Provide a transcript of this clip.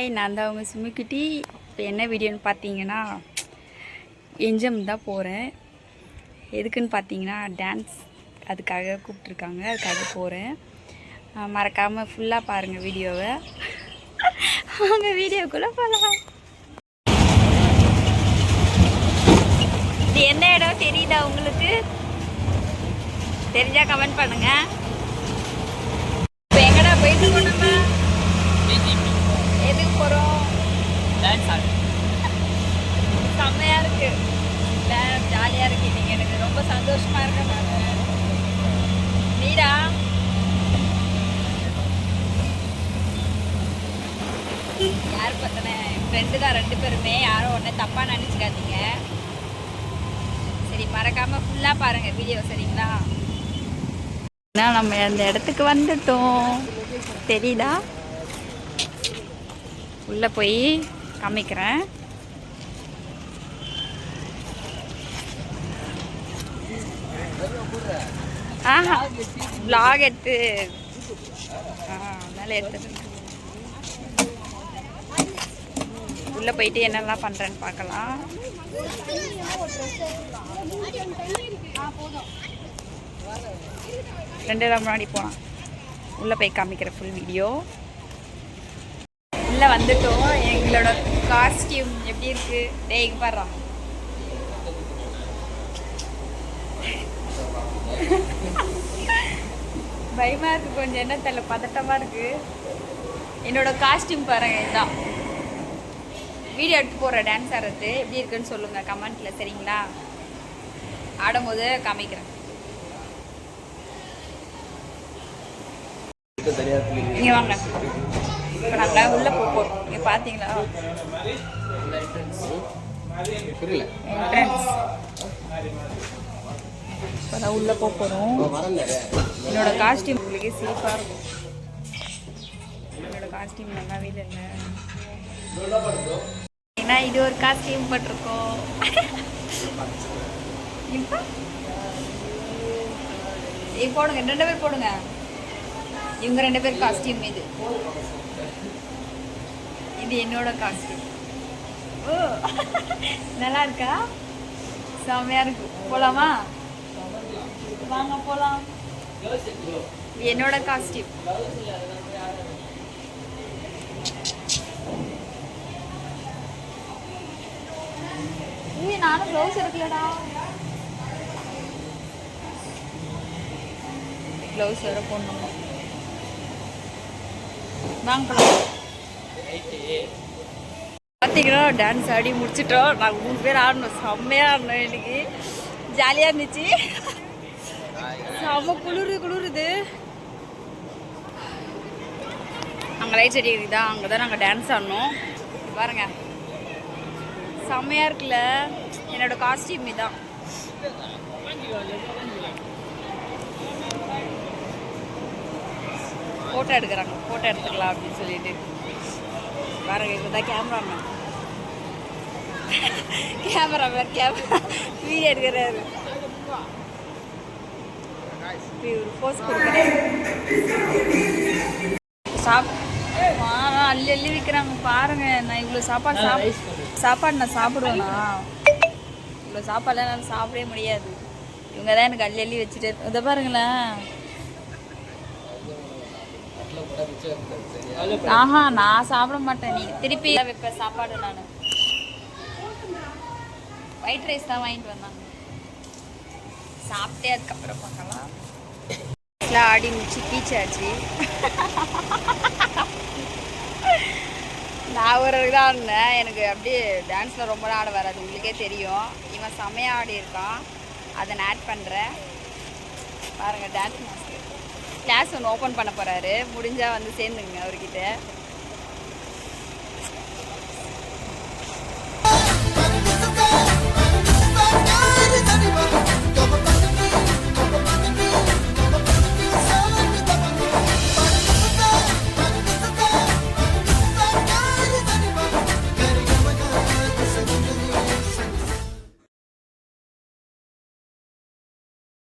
Hi நான் தான் அவங்க சுமிக்குட்டி இப்போ என்ன வீடியோன்னு பார்த்தீங்கன்னா எஞ்சம் தான் போகிறேன் எதுக்குன்னு பார்த்தீங்கன்னா டான்ஸ் அதுக்காக கூப்பிட்ருக்காங்க அதுக்காக போகிறேன் மறக்காமல் ஃபுல்லாக பாருங்கள் வீடியோவை அவங்க வீடியோக்குள்ளே போகலாம் இது என்ன இடம் தெரியுதா உங்களுக்கு? தெரிஞ்சால் கமெண்ட் பண்ணுங்கள் இப்போ எங்கடா போயிட்டு இருக்கோம் நம்ம எதுக்கு போகிறோம் செம்மையா இருக்கு ஜாலியா இருக்கு நீங்க எனக்கு ரொம்ப சந்தோஷமா இருக்கு நான் நீடா யார் பார்த்தனே என் ஃப்ரெண்டு தான் ரெண்டு பேருமே. யாரும் ஒன்று தப்பாக நினச்சிக்காதீங்க. சரி மறக்காமல் ஃபுல்லாக பாருங்கள் வீடியோ சரிங்களா? ஏன்னா நம்ம அந்த இடத்துக்கு வந்துட்டோம். தெரியுதா? உள்ளே போய் காமிக்கிறேன். ஆஹா பிளாக் எடுத்து ஆ அதனால எடுத்துட்டு உள்ளே போயிட்டு என்னெல்லாம் பண்ணுறேன்னு பார்க்கலாம். ரெண்டு நாள் முன்னாடி போகலாம். உள்ளே போய் காமிக்கிற ஃபுல் வீடியோ உள்ளே வந்துட்டோம். எங்களோட காஸ்டியூம் எப்படி இருக்கு? டேய் இங்க பாடுறா பயமா இருக்கு கொஞ்சம். என்ன தெரியல பதட்டமா இருக்கு. என்னோட காஸ்டியூம் பாருங்க இதுதான் வீடியோ எடுத்து போடுற டான்ஸ் ஆடுறது எப்படி இருக்குன்னு சொல்லுங்க கமெண்ட்ல சரிங்களா? ஆடும்போது காமிக்கிறேன். இங்க வாங்க. இப்போ நாங்கள் உள்ளே போக போகிறோம் இங்கே பார்த்தீங்களா என்ட்ரன்ஸ் இப்போ தான் உள்ளே போக போகிறோம் என்னோட காஸ்டியூம் உங்களுக்கு சீப்பாக இருக்கும். என்னோட காஸ்டியூம் நல்லாவே இல்லைங்க நான் இது ஒரு காஸ்டியூம் போட்டிருக்கோம். இப்போ? போடுங்க ரெண்டு பேர் போடுங்க. இவங்க ரெண்டு பேர் காஸ்டியூம் இது. இது என்னோட காஸ்டியூம் ஓ நல்லா இருக்கா? செம்மையா இருக்கு. போலாமா? வாங்க போலாம். இது என்னோட காஸ்டியூம் க்ளவுஸ் எடுக்கலடா க்ளவுஸ் வேற போடணும்? வாங்க போலாம். பார்த்தீங்கன்னா டான்ஸ் ஆடி முடிச்சிட்டோம். நாங்கள் மூணு பேர் ஆடணும். செம்மையாக ஆடணும் இன்னைக்கு. ஜாலியாக இருந்துச்சு. செம்ம குளிரு குளிருது. அங்கே லைட் செடி இருக்குதா? அங்கே தான் நாங்கள் டான்ஸ் ஆடணும் பாருங்கள் செம்மையாக இருக்குல்ல. என்னோட காஸ்டியூம் இதான். ஃபோட்டோ எடுக்கிறாங்க. ஃபோட்டோ எடுத்துக்கலாம் அப்படின்னு சொல்லிட்டு. பாருங்க இதுதான் கேமராமேன் கேமராமேன் கேமரா வீடியோ எடுக்கிறாரு. ஒரு போஸ் கொடுக்குறாரு. சாப் அள்ளி அள்ளி விற்கிறாங்க பாருங்க நான் இவ்வளோ சாப்பாடு சாப் சாப்பாடு நான் சாப்பிடுவேனா? இவ்வளோ சாப்பாடுலாம் என்னால் சாப்பிடவே முடியாது. இவங்க தான் எனக்கு அள்ளி அள்ளி வச்சுட்டு இதை பாருங்களேன். ஆஹா நான் சாப்பிட மாட்டேன். நீ திருப்பி வைப்பேன் சாப்பாடு நான். ஒயிட் ரைஸ் தான் வாங்கிட்டு வந்தாங்க. சாப்பிட்டே அதுக்கப்புறம் பார்க்கலாம். ஆடி முடிச்சு பீச்சாச்சு. நான் ஒரு தான் ஆடினேன் எனக்கு அப்படியே டான்ஸில் ரொம்ப நாள் வராது. உங்களுக்கே தெரியும். இவன் செமையாக ஆடி இருக்கான். அதை நான் ஆட் பண்ணுறேன் பாருங்கள் டான்ஸ் மாஸ்டர் கிளாஸ் ஒன்று ஓப்பன் பண்ண போகிறாரு முடிஞ்சால் வந்து சேர்ந்துங்க அவர்கிட்ட.